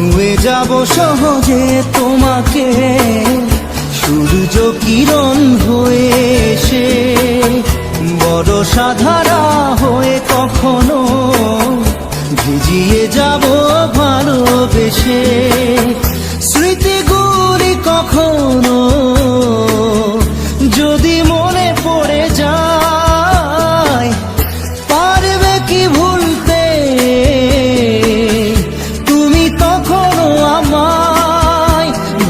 ছুঁয়ে যাব সহজে তোমাকে। সূর্য কিরণ হয়ে এসে বড় সাধারা হয়ে কখনো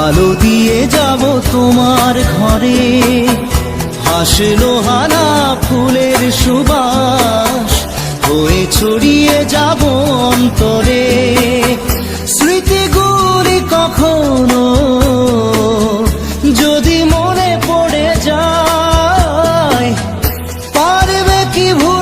আলো দিয়ে যাব তোমার ঘরে। হাসলো হানা ফুলের সুবাস হয়ে ছড়িয়ে যাব অন্তরে। স্মৃতিগুলি কখনো যদি মনে পড়ে যায়, পারবে কি ভুলতে